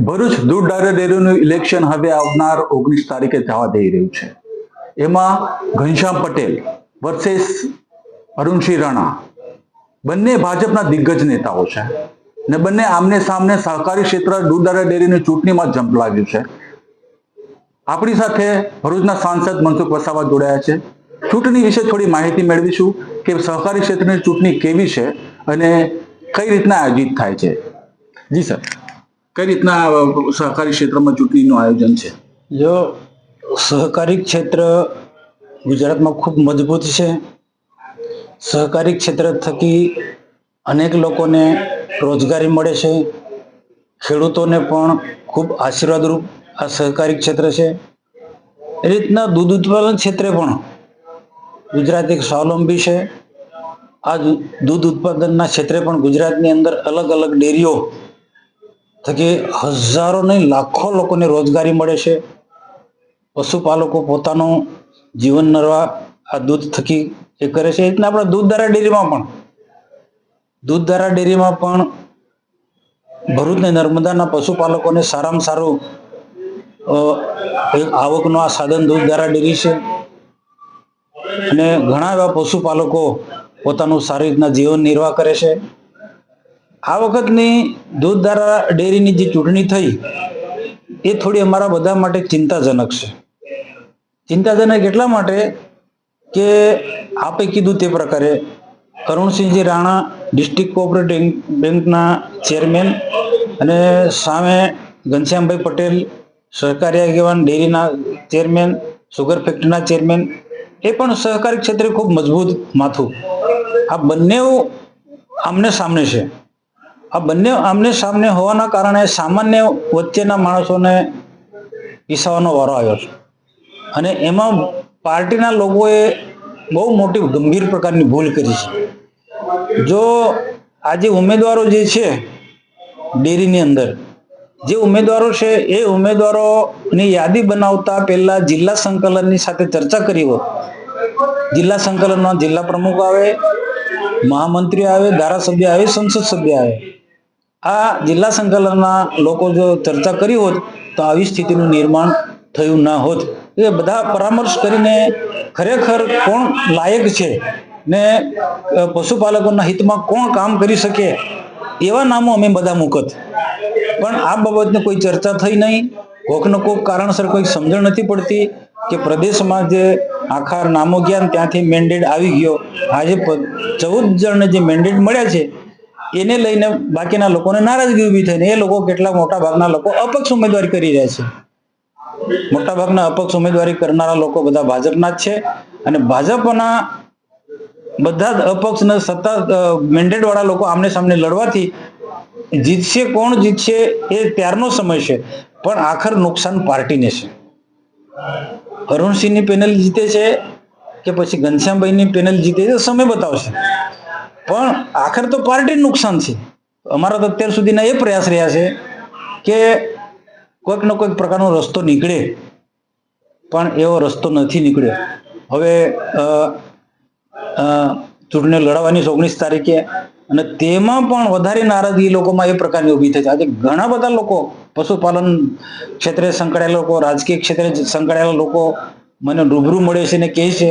ભરૂચ દૂધ ડાયર ડેરીનું ઇલેક્શન હવે આવનાર ઓગણીસ તારીખે થવા જઈ રહ્યું છે. એમાં ઘનશ્યામ પટેલ વર્સેસ અરુણસિંહ રાણા બંને ભાજપના દિગ્ગજ નેતાઓ છે ને બંને આમને સામને સહકારી ક્ષેત્ર દૂધ ડાયર ડેરીની ચૂંટણીમાં જંપ લાગ્યું છે. આપણી સાથે ભરૂચના સાંસદ મનસુખ વસાવા જોડાયા છે. ચૂંટણી વિશે થોડી માહિતી મેળવીશું કે સહકારી ક્ષેત્રની ચૂંટણી કેવી છે અને કઈ રીતના આયોજિત થાય છે. જી, સર. કઈ રીતના સહકારી ક્ષેત્રમાં ચૂંટણીનું આયોજન છે? જો, સહકારી ક્ષેત્ર ગુજરાતમાં ખૂબ મજબૂત છે. સહકારી ક્ષેત્ર થકી અનેક લોકોને રોજગારી મળે છે. ખેડૂતોને પણ ખૂબ આશીર્વાદરૂપ આ સહકારી ક્ષેત્ર છે. એ રીતના દૂધ ઉત્પાદન ક્ષેત્રે પણ ગુજરાત એક સ્વાવલંબી છે. આ દૂધ ઉત્પાદનના ક્ષેત્રે પણ ગુજરાતની અંદર અલગ અલગ ડેરીઓ થકી હજારો નહીં, લાખો લોકોને રોજગારી મળે છે. પશુપાલકો પોતાનું જીવન નરવા આ દૂધ થકી એ કરે છે, એ રીતના આપણે દૂધધારા ડેરીમાં પણ. દૂધધારા ડેરીમાં પણ ભરૂચ ને નર્મદાના પશુપાલકોને સારામાં સારું આવકનું આ સાધન દૂધધારા ડેરી છે. અને ઘણા એવા પશુપાલકો પોતાનું સારી રીતના જીવન નિર્વાહ કરે છે. આ વખતની દૂધધારા ડેરીની જે ચૂંટણી થઈ, એ થોડી અમારા બધા માટે ચિંતાજનક છે. ચિંતાજનક એટલા માટે કે આપે કીધું તે પ્રકારે કરુણસિંહજી રાણા ડિસ્ટ્રિક્ટ કોઓપરેટિવ બેંકના ચેરમેન અને સામે ઘનશ્યામભાઈ પટેલ, સહકારી આગેવાન ડેરીના ચેરમેન, સુગર ફેક્ટરીના ચેરમેન, એ પણ સહકારી ક્ષેત્રે ખૂબ મજબૂત માથું. આ બંને આમને સામને છે. આ બંને આમને સામને હોવાના કારણે સામાન્ય વચ્ચેના માણસોને પીસાવાનો વારો આવ્યો છે. અને એમાં પાર્ટીના લોકોએ બહુ મોટી ગંભીર પ્રકારની ભૂલ કરી છે. જો આજે ઉમેદવારો જે છે ડેરીની અંદર, જે ઉમેદવારો છે એ ઉમેદવારોની યાદી બનાવતા પહેલા જિલ્લા સંકલનની સાથે ચર્ચા કરી હોત. જિલ્લા સંકલનમાં જિલ્લા પ્રમુખ આવે, મહામંત્રી આવે, ધારાસભ્ય આવે, સંસદ સભ્ય આવે. આ જિલ્લા સંકલનના લોકો જો ચર્ચા કરી હોત તો આવી સ્થિતિનું નિર્માણ થયું ના હોત. એ બધા પરામર્શ કરીને ખરેખર કોણ લાયક છે ને પશુપાલકોના હિતમાં કોણ કામ કરી શકે એવા નામો અમે બધા મૂકત. પણ આ બાબતને કોઈ ચર્ચા થઈ નહીં. કોકને કોક કારણસર કોઈ સમજણ નથી પડતી કે પ્રદેશમાં જે આખા નામો ગયા ત્યાંથી મેન્ડેટ આવી ગયો. આજે ચૌદ જણને જે મેન્ડેટ મળ્યા છે એને લઈને બાકીના લોકોને નારાજગી ઊભી થઈને એ લોકો કેટલા મોટા ભાગના લોકો અપક્ષ ઉમેદવારી કરી રહ્યા છે. મોટા ભાગના અપક્ષ ઉમેદવારી કરનારા લોકો બધા ભાજપના જ છે અને ભાજપના બધા જ અપક્ષના સત્તા મેન્ડેટ વાળા લોકો આમને સામને લડવાથી જીતશે, કોણ જીતશે એ ત્યારનો સમય છે. પણ આખર નુકસાન પાર્ટીને છે. અરુણસિંહની પેનલ જીતે છે કે પછી ઘનશ્યામભાઈની પેનલ જીતે છે, સમય બતાવશે. પણ આખર તો પાર્ટી નુકસાન છે. અમારા તો અત્યાર સુધીના એ પ્રયાસ રહ્યા છે કે કોઈક ને કોઈક પ્રકારનો રસ્તો નીકળે, પણ એવો રસ્તો નથી નીકળ્યો. હવે ચૂંટણી લડાવવાની ઓગણીસ તારીખે અને તેમાં પણ વધારે નારાજગી લોકોમાં એ પ્રકારની ઊભી થઈ છે. આજે ઘણા બધા લોકો, પશુપાલન ક્ષેત્રે સંકળાયેલા લોકો, રાજકીય ક્ષેત્રે સંકળાયેલા લોકો મને રૂબરૂ મળે છે ને કહે છે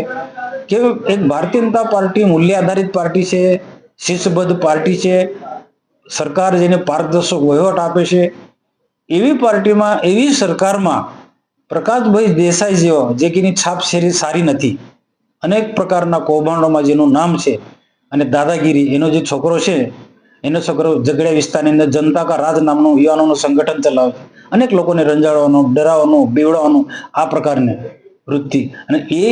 કે એક ભારતીય જનતા પાર્ટી મૂલ્ય આધારિત પાર્ટી છે, શિસ્તબદ્ધ પાર્ટી છે, સરકાર જેને પારદર્શક વહીવટ આપે છે, એવી પાર્ટીમાં, એવી સરકારમાં પ્રકાશભાઈ દેસાઈ જેવો, જે કે એની છાપ સારી નથી અનેક પ્રકારના કૌભાંડોમાં જેનું નામ છે, અને દાદાગીરી, એનો જે છોકરો છે, એનો છોકરો ઝઘડિયા વિસ્તારની અંદર જનતા કા રાજ નામનું યુવાનોનું સંગઠન ચલાવે અનેક લોકોને રંજાડવાનું, ડરાવવાનું, બીવડાવવાનું, આ પ્રકારની. વૃત્તિ. અને એ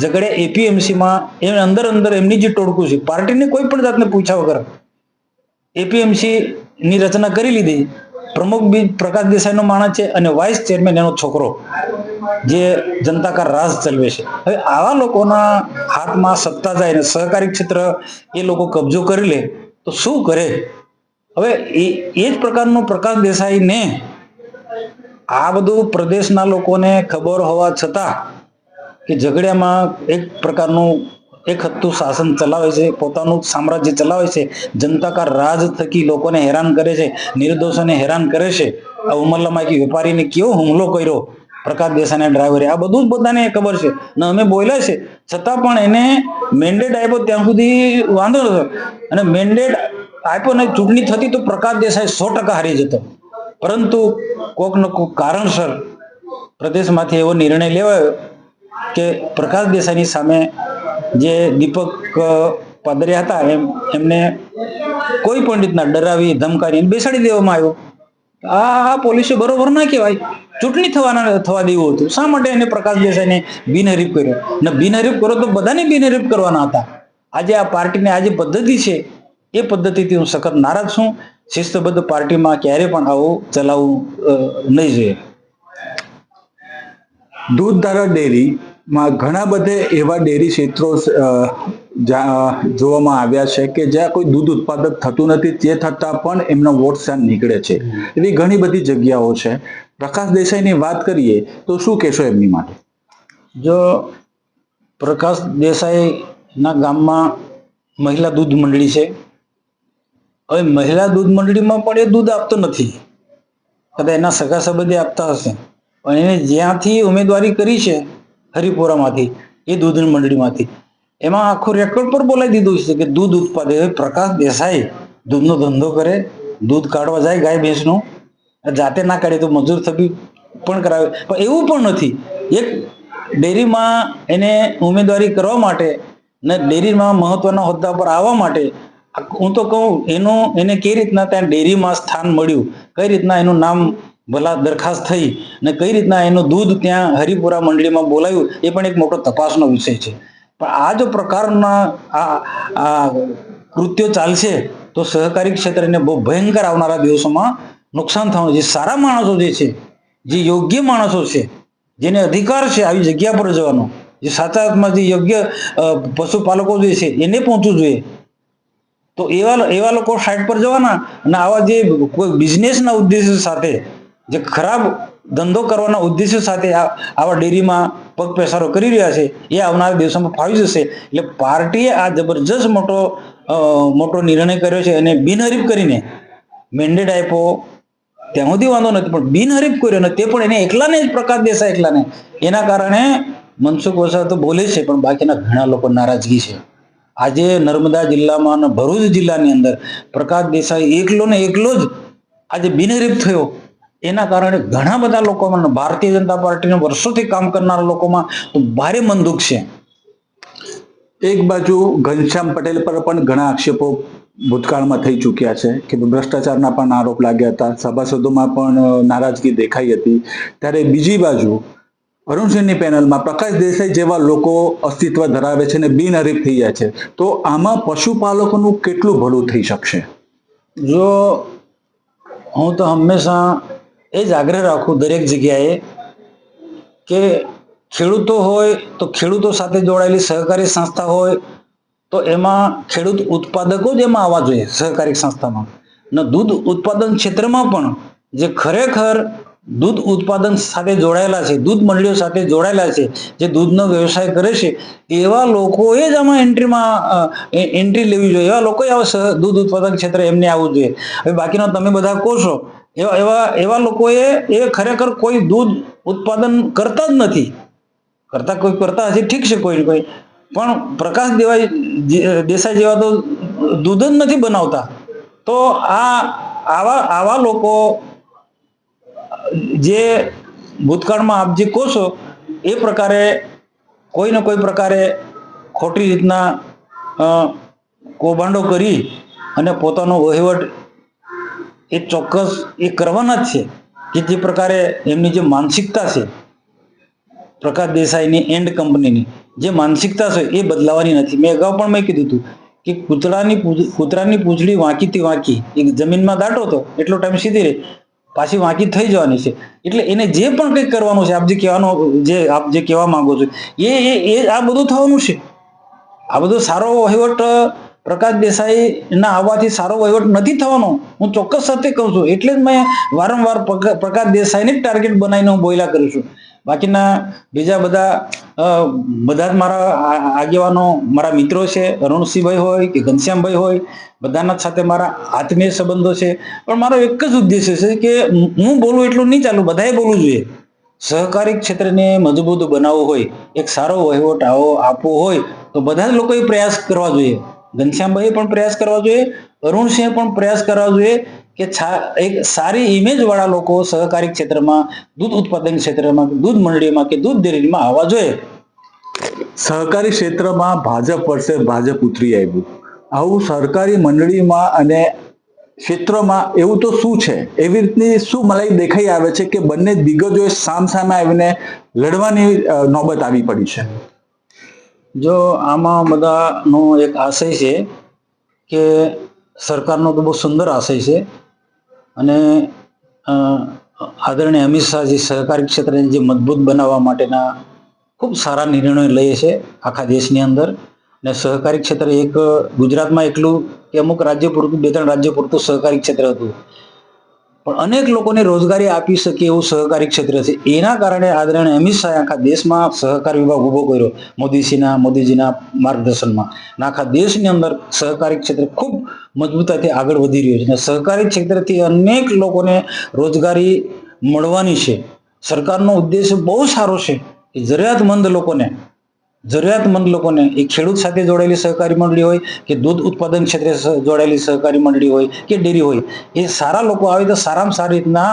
ઝઘડે એપીએમસીમાં એમ અંદર અંદર એમની જે ટોળકું છે. પાર્ટીને કોઈ પણ જાતને પૂછ્યા વગર એપીએમસી ની રચના કરી લીધી. પ્રમુખ બી પ્રકાશ દેસાઈનો માણસ છે અને વાઇસ ચેરમેન એનો છોકરો જે જનતા કા રાજ ચલવે છે. હવે આવા લોકોના હાથમાં સત્તા જાય ને સહકારી ક્ષેત્ર એ લોકો કબજો કરી લે તો શું કરે? હવે એ એ જ પ્રકારનો પ્રકાશ દેસાઈને આ બધું પ્રદેશના લોકોને ખબર હોવા છતાં કે ઝઘડિયામાં એક પ્રકારનું, એક હતું શાસન ચલાવે છે, પોતાનું સામ્રાજ્ય ચલાવે છે જનતા કા રાજ થકી લોકોને હેરાન કરે છે, નિર્દોષોને હેરાન કરે છે. આ ઉમરલામાં એક વેપારીને કેવો હુમલો કર્યો? પ્રકાશ દેસાઈના ડ્રાઈવરે. આ બધું જ બધાને ખબર છે. ને, અમે બોલ્યા છે. છતાં પણ એને મેન્ડેટ આપ્યો ત્યાં સુધી વાંધો નતો અને મેન્ડેટ આપ્યો ને ચૂંટણી થતી તો પ્રકાશ દેસાઈ સો ટકા હારી જતો. પરંતુ કોક ન કોક કારણસર પ્રદેશમાંથી એવો નિર્ણય લેવાયો કે પ્રકાશ દેસાઈની સામે જે દીપક પાદરિયા હતા, એમ, એમને કોઈ પણ રીતના ડરાવી ધમકાવી બેસાડી દેવામાં આવ્યો. આ પોલીસે બરોબર ના કહેવાય. ચૂંટણી થવાના, થવા દેવું હતું. શા માટે એને પ્રકાશ દેસાઈને બિનહરીફ કર્યો? ને બિનહરીફ કરો તો બધાને બિનહરીફ કરવાના હતા. આજે આ પાર્ટીની આ જે પદ્ધતિ છે એ પદ્ધતિથી હું સખત નારાજ છું. શિસ્તબદ્ધ પાર્ટીમાં ક્યારે પણ આવું ચલાવવું નહીં જોઈએ. દૂધધારા ડેરીમાં ઘણા બધે એવા ડેરી ક્ષેત્રો જોવામાં આવ્યા છે કે જ્યાં કોઈ દૂધ ઉત્પાદક થતું નથી, તે થતાં પણ એમનો વોટ શાન નીકળે છે. એવી ઘણી બધી જગ્યાઓ છે. પ્રકાશ દેસાઈની વાત કરીએ તો શું કહેશો એમની માટે? જો પ્રકાશ દેસાઈના ગામમાં મહિલા દૂધ મંડળી છે હવે મહિલા દૂધ મંડળીમાં પણ એ દૂધ આપતો નથી. કદાચ એના સગા સંબંધી આપતા હશે. પણ એને જ્યાંથી ઉમેદવારી કરી છે, હરિપુરામાંથી, એ દૂધ મંડળીમાંથી. એમાં આખું રેકોર્ડ પર બોલાવી દીધું છે કે દૂધ ઉત્પાદક પ્રકાશ દેસાઈ દૂધનો ધંધો કરે, દૂધ કાઢવા જાય ગાય ભેંસનું. જાતે ના કાઢે તો મજૂર થકી પણ કરાવે. પણ એવું પણ નથી. એક ડેરીમાં એને ઉમેદવારી કરવા માટે ને ડેરીમાં મહત્વના હોદ્દા પર આવવા માટે હું તો કહું, એનું, એને કઈ રીતના ત્યાં ડેરીમાં સ્થાન મળ્યું, કઈ રીતના એનું નામ ભલા દરખાસ્ત થઈ ને કઈ રીતના એનું દૂધ ત્યાં હરિપુરા મંડળીમાં બોલાયું, એ પણ એક મોટો તપાસનો વિષય છે. પણ આ જો પ્રકારના આ આ કૃત્યો ચાલશે, તો સહકારી ક્ષેત્રને બહુ ભયંકર આવનારા દિવસોમાં નુકસાન થવાનું જે સારા માણસો જે છે, જે યોગ્ય માણસો છે, જેને અધિકાર છે આવી જગ્યા પર જવાનો, જે સાચા અર્થમાં જે યોગ્ય પશુપાલકો જે છે, એને પહોંચવું જોઈએ. તો એવા એવા લોકો હાઈટ પર જવાના અને આવા જે કોઈ બિઝનેસના ઉદ્દેશ્ય સાથે, જે ખરાબ ધંધો કરવાના ઉદ્દેશ્ય સાથે આવા ડેરીમાં પગ પેસારો કરી રહ્યા છે, એ આવનારા દિવસોમાં ફાવી જશે. એટલે પાર્ટીએ આ જબરજસ્ત મોટો મોટો નિર્ણય કર્યો છે અને બિનહરીફ કરીને મેન્ડેટ આપ્યો. ત્યાં સુધી વાંધો નથી, પણ બિનહરીફ કર્યો ને તે પણ એને એકલાને જ પ્રકાશ દેસાઈ એકલાને. એના કારણે મનસુખ વસાવા તો બોલે છે, પણ બાકીના ઘણા લોકો નારાજગી છે. આજે નર્મદા જિલ્લામાં ભરૂચ જિલ્લાની અંદર પ્રકાશ દેસાઈ એકલો ને એકલો જ આજે બિનહરીફ થયો. એના કારણે ઘણા બધા લોકોમાં ભારતીય જનતા પાર્ટીને વર્ષોથી કામ કરનારા લોકોમાં ભારે મન દુઃખ છે. એક બાજુ ઘનશ્યામ પટેલ પર પણ ઘણા આક્ષેપો ભૂતકાળમાં થઈ ચૂક્યા છે કે ભ્રષ્ટાચારના પણ આરોપ લાગ્યા હતા. સભાસદોમાં પણ નારાજગી દેખાઈ હતી. ત્યારે બીજી બાજુ અરુણસિંહની પેનલમાં પ્રકાશ દેસાઈ જેવા લોકો અસ્તિત્વ ધરાવે છે અને બિનહરીફ થઈ જાય છે. તો આમાં પશુપાલકોનું કેટલું ભલું થઈ શકશે? જો હું તો હંમેશા એ જ આગ્રહ રાખું દરેક જગ્યાએ કે ખેડૂતો હોય તો ખેડૂતો સાથે જોડાયેલી સહકારી સંસ્થા હોય તો એમાં ખેડૂત ઉત્પાદકો જ એમાં આવવા જોઈએ સહકારી સંસ્થામાં. ને દૂધ ઉત્પાદન ક્ષેત્રમાં પણ જે ખરેખર દૂધ ઉત્પાદન સાથે જોડાયેલા છે, દૂધ મંડળીઓ સાથે જોડાયેલા છે, જે દૂધનો વ્યવસાય કરે છે, એવા લોકોએ જ આમાં એન્ટ્રીમાં એન્ટ્રી લેવી જોઈએ. એવા લોકોએ આવા દૂધ ઉત્પાદન ક્ષેત્રે એમને આવવું જોઈએ. હવે બાકીના તમે બધા કહો છો એવા એવા એવા લોકોએ, એ ખરેખર કોઈ દૂધ ઉત્પાદન કરતા જ નથી. કરતા કોઈ, કરતા હશે, ઠીક છે કોઈ કોઈ. પણ પ્રકાશ દેવાઈ દેસાઈ જેવા તો દૂધ જ નથી બનાવતા. તો આ, આવા આવા લોકો જે ભૂતકાળમાં આપ જે કહો એ પ્રકારે કોઈ ને કોઈ પ્રકારે ખોટી રીતના કૌભાંડો કરી અને પોતાનો વહીવટ એ ચોક્કસ એ કરવાના જ છે કે જે પ્રકારે એમની જે માનસિકતા છે, પ્રકાશ દેસાઈની એન્ડ કંપનીની જે માનસિકતા છે એ બદલાવાની નથી. મેં અગાઉ પણ મેં કીધું હતું કે કૂતરાની કૂતરાની પૂંછડી વાંકીથી વાંકી, એક જમીનમાં દાટો તો એટલો ટાઈમ સીધી રહે. પાછી વાંકી થઈ જવાની છે. એટલે એને જે પણ કંઈક કરવાનું છે, આપ જે કહેવાનું, જે આપ જે કહેવા માંગો છો, એ એ આ બધું થવાનું છે. આ બધો સારો વહીવટ પ્રકાશ દેસાઈના આવવાથી સારો વહીવટ નથી થવાનો. હું ચોક્કસ સાથે કહું છું, એટલે જ મેં વારંવાર પ્રકાશ દેસાઈને જ ટાર્ગેટ બનાવીને હું બોયલા કરું છું. બાકીના બીજા બધા બધા જ મારા આગેવાનો મારા મિત્રો છે, અરુણસિંહભાઈ હોય કે ઘનશ્યામભાઈ હોય, બધાના સાથે મારા આત્મીય સંબંધો છે. પણ મારો એક જ ઉદ્દેશ્ય છે કે હું બોલું એટલું નહીં ચાલુ, બધાએ બોલવું જોઈએ. સહકારી ક્ષેત્રને મજબૂત બનાવવું હોય, એક સારો વહીવટ આવો, આપવો હોય, તો બધા જ લોકોએ પ્રયાસ કરવા જોઈએ. ઘનશ્યામભાઈએ પણ પ્રયાસ કરવા જોઈએ, અરુણસિંહે પણ પ્રયાસ કરવા જોઈએ કે એક સારી ઇમેજ વાળા લોકો સહકારી ક્ષેત્રમાં, દૂધ ઉત્પાદન ક્ષેત્રમાં, દૂધ મંડળીમાં કે દૂધ ડેરીમાં આવવા જોઈએ. સહકારી ક્ષેત્રમાં ભાજપ વર્ષે ભાજપ ઉતરી આવ્યું. આવું સરકારી મંડળીમાં અને ક્ષેત્રમાં એવું તો શું છે? એવી રીતની શું મલાઈ દેખાઈ આવે છે કે બંને દિગ્ગજોએ સામ સામે આવીને લડવાની નોબત આવી પડી છે? જો આમાં બધાનો એક આશય છે કે સરકારનો તો બહુ સુંદર આશય છે. અને આદરણીય અમિત શાહજી સહકારી ક્ષેત્રને જે મજબૂત બનાવવા માટેના ખૂબ સારા નિર્ણયો લઈએ છે આખા દેશની અંદર. અને સહકારી ક્ષેત્ર એક ગુજરાતમાં એટલું કે અમુક રાજ્ય પૂરતું, બે ત્રણ રાજ્ય પૂરતું સહકારી ક્ષેત્ર હતું. પણ અનેક લોકોને રોજગારી આપી શકે એવું સહકારી ક્ષેત્ર છે. એના કારણે આદરણીય અમિત શાહે આખા દેશમાં સહકાર વિભાગ ઊભો કર્યો મોદીજીના મોદીજીના માર્ગદર્શનમાં. અને આખા દેશની અંદર સહકારી ક્ષેત્ર ખૂબ મજબૂતાથી આગળ વધી રહ્યું છે. અને સહકારી ક્ષેત્રથી અનેક લોકોને રોજગારી મળવાની છે. સરકારનો ઉદ્દેશ બહુ સારો છે. કે જરૂરિયાતમંદ લોકોને જરૂરિયાતમંદ લોકોને એ ખેડૂત સાથે જોડાયેલી સહકારી મંડળી હોય કે દૂધ ઉત્પાદન ક્ષેત્રે જોડાયેલી સહકારી મંડળી હોય કે ડેરી હોય, એ સારા લોકો આવે તો સારામાં સારી રીતના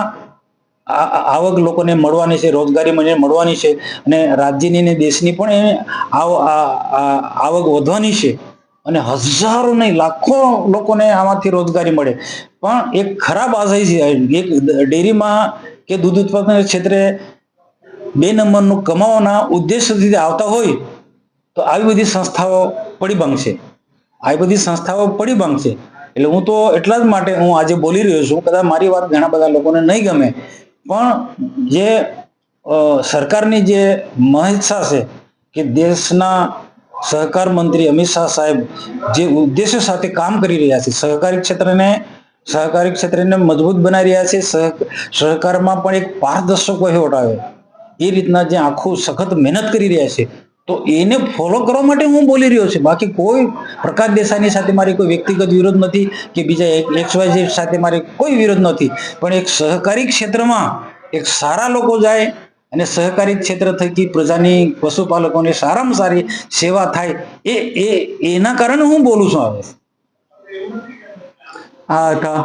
આવક લોકોને મળવાની છે, રોજગારી મને મળવાની છે અને રાજ્યની અને દેશની પણ એને આવક વધવાની છે અને હજારો નહીં, લાખો લોકોને આમાંથી રોજગારી મળે. પણ એક ખરાબ આશય છે, એક ડેરીમાં કે દૂધ ઉત્પાદન ક્ષેત્રે બે નંબરનું કમાવાના ઉદ્દેશથી આવતા હોય તો આવી બધી સંસ્થાઓ પડી છે. આવી બધી સંસ્થાઓ પડી છે. એટલે હું તો એટલા જ માટે હું આજે બોલી રહ્યો છું. કદાચ મારી વાત ઘણા બધા લોકોને નહીં ગમે. પણ જે સરકારની જે મહેચ્છા છે કે દેશના સહકાર મંત્રી અમિત શાહ સાહેબ જે ઉદ્દેશ્ય સાથે કામ કરી રહ્યા છે, સહકારી ક્ષેત્રને સહકારી ક્ષેત્રને મજબૂત બનાવી રહ્યા છે, સહ, સહકારમાં પણ એક પારદર્શક વહીવટ આવે એ રીતના જે આખું સખત મહેનત કરી રહ્યા છે. તો એને ફોલો કરવા માટે હું બોલી રહ્યો છું. બાકી કોઈ પ્રકાશ દેસાઈની સાથે મારી કોઈ વ્યક્તિગત વિરોધ નથી કે બીજા એક્સ વાય ઝેડ સાથે મારે કોઈ વિરોધ નથી. પણ એક સહકારી ક્ષેત્રમાં એક સારા લોકો જાય અને સહકારી ક્ષેત્ર થકી પ્રજાની પશુપાલકોની સારામાં સારી સેવા થાય એ એ, એના કારણે હું બોલું છું હવે. આ હતા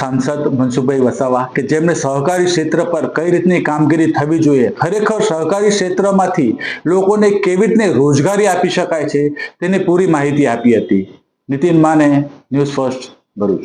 સાંસદ મનસુખભાઈ વસાવા કે જેમણે સહકારી ક્ષેત્ર પર કઈ રીતની કામગીરી થવી જોઈએ? ખરેખર સહકારી ક્ષેત્રમાંથી લોકોને કેવી રીતને રોજગારી આપી શકાય છે તેની પૂરી માહિતી આપી હતી. નીતિન માને ન્યૂઝ ફર્સ્ટ ભરૂચ.